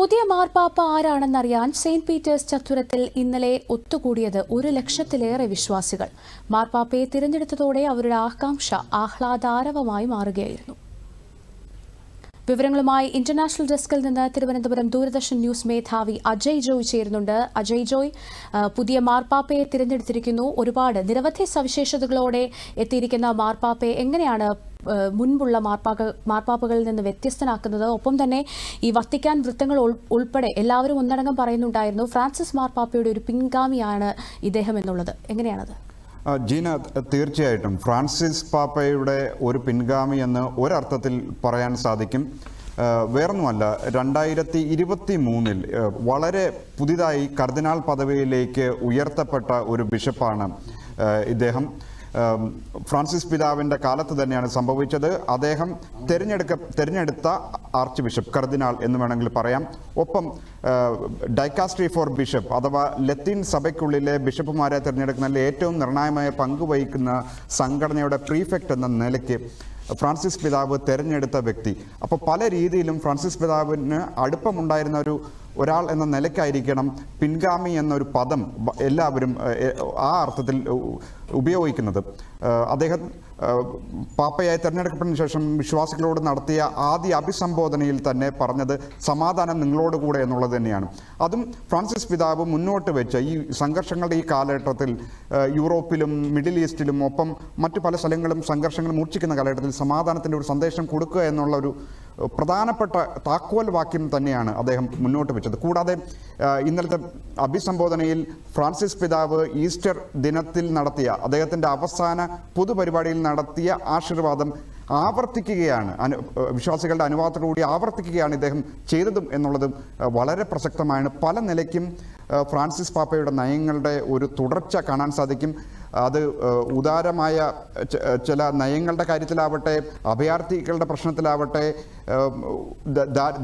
പുതിയ മാർപ്പാപ്പ ആരാണെന്നറിയാൻ Saint Peter's ചത്തുരത്തിൽ ഇന്നലെ ഒത്തുകൂടിയത് ഒരു ലക്ഷത്തിലേറെ വിശ്വാസികൾ. മാർപ്പാപ്പയെ തിരഞ്ഞെടുത്തതോടെ അവരുടെ ആകാംക്ഷ ആഹ്ലാദാരവമായി മാറുകയായിരുന്നു. വിവരങ്ങളുമായി ഇന്റർനാഷണൽ ഡെസ്കിൽ നിന്ന് തിരുവനന്തപുരം ദൂരദർശൻ ന്യൂസ് മേധാവി അജയ് ജോയ് ചേരുന്നുണ്ട്. അജയ് ജോയ് പുതിയ മാർപ്പാപ്പയെ തിരഞ്ഞെടുത്തിരിക്കുന്നു. ഒരുപാട് നിരവധി സവിശേഷതകളോടെ എത്തിയിരിക്കുന്ന മാർപ്പാപ്പയെ എങ്ങനെയാണ് മുൻപുള്ള മാർപ്പാക്ക മാർപ്പാപ്പകളിൽ നിന്ന് വ്യത്യസ്തനാക്കുന്നത് ഒപ്പം തന്നെ ഈ വത്തിക്കാൻ വൃത്തങ്ങൾ ഉൾപ്പെടെ എല്ലാവരും ഒന്നടങ്കം പറയുന്നുണ്ടായിരുന്നു. ഫ്രാൻസിസ് മാർപ്പാപ്പയുടെ ഒരു പിൻഗാമിയാണ് ഇദ്ദേഹം എന്നുള്ളത്. എങ്ങനെയാണത്? ജീന തീർച്ചയായിട്ടും. ഫ്രാൻസിസ് പാപ്പയുടെ ഒരു പിൻഗാമി എന്ന് ഒരർത്ഥത്തിൽ പറയാൻ സാധിക്കും. വേറൊന്നുമല്ല രണ്ടായിരത്തി ഇരുപത്തി മൂന്നിൽ വളരെ പുതിയതായി കർദിനാൾ പദവിയിലേക്ക് ഉയർത്തപ്പെട്ട ഒരു ബിഷപ്പാണ് ഇദ്ദേഹം. ഫ്രാൻസിസ് പിതാവിന്റെ കാലത്ത് തന്നെയാണ് സംഭവിച്ചത്. അദ്ദേഹം തിരഞ്ഞെടുക്ക തിരഞ്ഞെടുത്ത ആർച്ച് ബിഷപ്പ് കർദിനാൾ എന്ന് വേണമെങ്കിൽ പറയാം. ഒപ്പം ഡൈക്കാസ്ട്രി ഫോർ ബിഷപ്പ് അഥവാ ലത്തീൻ സഭയ്ക്കുള്ളിലെ ബിഷപ്പുമാരെ തിരഞ്ഞെടുക്കുന്നതിൽ ഏറ്റവും നിർണായകമായ പങ്ക് വഹിക്കുന്ന സംഘടനയുടെ പ്രീഫെക്റ്റ് എന്ന നിലയ്ക്ക് ഫ്രാൻസിസ് പിതാവ് തിരഞ്ഞെടുത്ത വ്യക്തി. അപ്പോൾ പല രീതിയിലും ഫ്രാൻസിസ് പിതാവിന് അടുപ്പമുണ്ടായിരുന്ന ഒരു ഒരാൾ എന്ന നിലയ്ക്കായിരിക്കണം പിൻഗാമി എന്നൊരു പദം എല്ലാവരും ആ അർത്ഥത്തിൽ ഉപയോഗിക്കുന്നത്. അദ്ദേഹം പാപ്പയായി തിരഞ്ഞെടുക്കപ്പെട്ടതിന് ശേഷം വിശ്വാസികളോട് നടത്തിയ ആദ്യ അഭിസംബോധനയിൽ തന്നെ പറഞ്ഞത് സമാധാനം നിങ്ങളോട് കൂടെ എന്നുള്ളത് തന്നെയാണ്. അതും ഫ്രാൻസിസ് പിതാവ് മുന്നോട്ട് വെച്ച ഈ സംഘർഷങ്ങളുടെ ഈ കാലഘട്ടത്തിൽ യൂറോപ്പിലും മിഡിൽ ഈസ്റ്റിലും ഒപ്പം മറ്റു പല സ്ഥലങ്ങളും സംഘർഷങ്ങൾ മൂർച്ഛിക്കുന്ന കാലഘട്ടത്തിൽ സമാധാനത്തിന്റെ ഒരു സന്ദേശം കൊടുക്കുക എന്നുള്ള ഒരു പ്രധാനപ്പെട്ട താക്കോൽ വാക്യം തന്നെയാണ് അദ്ദേഹം മുന്നോട്ട് വെച്ചത്. കൂടാതെ ഇന്നലത്തെ അഭിസംബോധനയിൽ ഫ്രാൻസിസ് പിതാവ് ഈസ്റ്റർ ദിനത്തിൽ നടത്തിയ അദ്ദേഹത്തിന്റെ അവസാന പൊതുപരിപാടിയിൽ നടത്തിയ ആശീർവാദം ആവർത്തിക്കുകയാണ്. അനു വിശ്വാസികളുടെ വിശ്വാസികളുടെ അനുവാദത്തോടുകൂടി ആവർത്തിക്കുകയാണ് ഇദ്ദേഹം ചെയ്തതും എന്നുള്ളതും വളരെ പ്രസക്തമാണ്. പല നിലയ്ക്കും ഫ്രാൻസിസ് പാപ്പയുടെ നയങ്ങളുടെ ഒരു തുടർച്ച കാണാൻ സാധിക്കും. അത് ഉദാരമായ ചില നയങ്ങളുടെ കാര്യത്തിലാവട്ടെ അഭയാർത്ഥികളുടെ പ്രശ്നത്തിലാവട്ടെ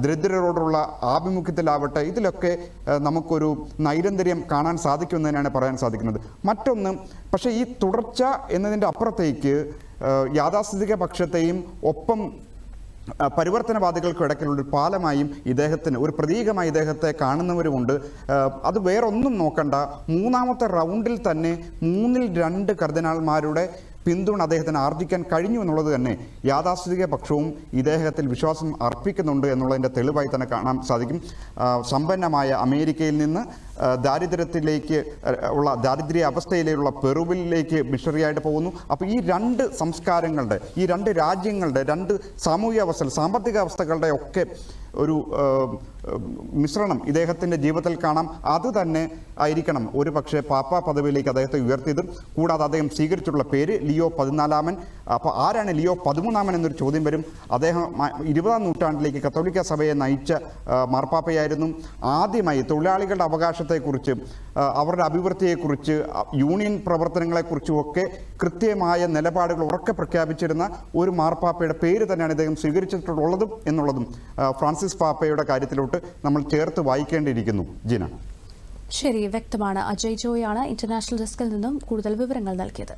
ദരിദ്രരോടുള്ള ആഭിമുഖ്യത്തിലാവട്ടെ ഇതിലൊക്കെ നമുക്കൊരു നൈരന്തര്യം കാണാൻ സാധിക്കുമെന്ന് പറയാൻ സാധിക്കുന്നത്. മറ്റൊന്ന് പക്ഷേ ഈ തുടർച്ച എന്നതിന്റെ അപ്പുറത്തേക്ക് യാഥാസ്ഥിതിക പക്ഷത്തെയും ഒപ്പം ആ, പരിവർത്തനവാദികൾക്കും ഇടയ്ക്കുള്ള ഒരു പാലമായും ഇദ്ദേഹത്തിന് ഒരു പ്രതീകമായി ഇദ്ദേഹത്തെ കാണുന്നവരുമുണ്ട്. അത് വേറൊന്നും നോക്കണ്ട. മൂന്നാമത്തെ റൗണ്ടിൽ തന്നെ മൂന്നിൽ രണ്ട് കർദിനാൾമാരുടെ പിന്തുണ അദ്ദേഹത്തിന് ആർജിക്കാൻ കഴിഞ്ഞു എന്നുള്ളത് തന്നെ യാഥാസ്ഥിതിക പക്ഷവും ഇദ്ദേഹത്തിൽ വിശ്വാസം അർപ്പിക്കുന്നുണ്ട് എന്നുള്ളതിന്റെ തെളിവായി തന്നെ കാണാൻ സാധിക്കും. സമ്പന്നമായ അമേരിക്കയിൽ നിന്ന് ദാരിദ്ര്യത്തിലേക്ക് ഉള്ള ദാരിദ്ര്യ അവസ്ഥയിലുള്ള പെറുവിലേക്ക് മിഷണറിയായിട്ട് പോകുന്നു. അപ്പോൾ ഈ രണ്ട് സംസ്കാരങ്ങളുടെ ഈ രണ്ട് രാജ്യങ്ങളുടെ രണ്ട് സാമൂഹിക അവസ്ഥകൾ സാമ്പത്തിക അവസ്ഥകളുടെ ഒക്കെ ഒരു മിശ്രണം ഇദ്ദേഹത്തിന്റെ ജീവിതത്തിൽ കാണാം. അത് തന്നെ ആയിരിക്കണം. ഒരു പക്ഷേ പാപ്പ പദവിയിലേക്ക് അദ്ദേഹത്തെ ഉയർത്തിയതും കൂടാതെ അദ്ദേഹം സ്വീകരിച്ചിട്ടുള്ള പേര് ലിയോ പതിനാലാമൻ. അപ്പോൾ ആരാണ് ലിയോ പതിമൂന്നാമൻ എന്നൊരു ചോദ്യം വരും. അദ്ദേഹം ഇരുപതാം നൂറ്റാണ്ടിലേക്ക് കത്തോലിക്ക സഭയെ നയിച്ച മാർപ്പാപ്പയായിരുന്നു. ആദ്യമായി തൊഴിലാളികളുടെ അവകാശത്തെക്കുറിച്ച് അവരുടെ അഭിവൃദ്ധിയെക്കുറിച്ച് യൂണിയൻ പ്രവർത്തനങ്ങളെക്കുറിച്ചും ഒക്കെ കൃത്യമായ നിലപാടുകൾ ഉറക്കെ പ്രഖ്യാപിച്ചിരുന്ന ഒരു മാർപ്പാപ്പയുടെ പേര് തന്നെയാണ് ഇദ്ദേഹം സ്വീകരിച്ചിട്ടുള്ളതും എന്നുള്ളതും ആ, ഫ്രാൻസിസ് പാപ്പയുടെ കാര്യത്തിലോട്ട് നമ്മൾ ചേർത്ത് വായിക്കേണ്ടിയിരിക്കുന്നു. ജിന. ശരി വ്യക്തമാണ്. അജയ് ജോയാണ് ഇന്റർനാഷണൽ ഡെസ്കിൽ നിന്നും കൂടുതൽ വിവരങ്ങൾ നൽകിയത്.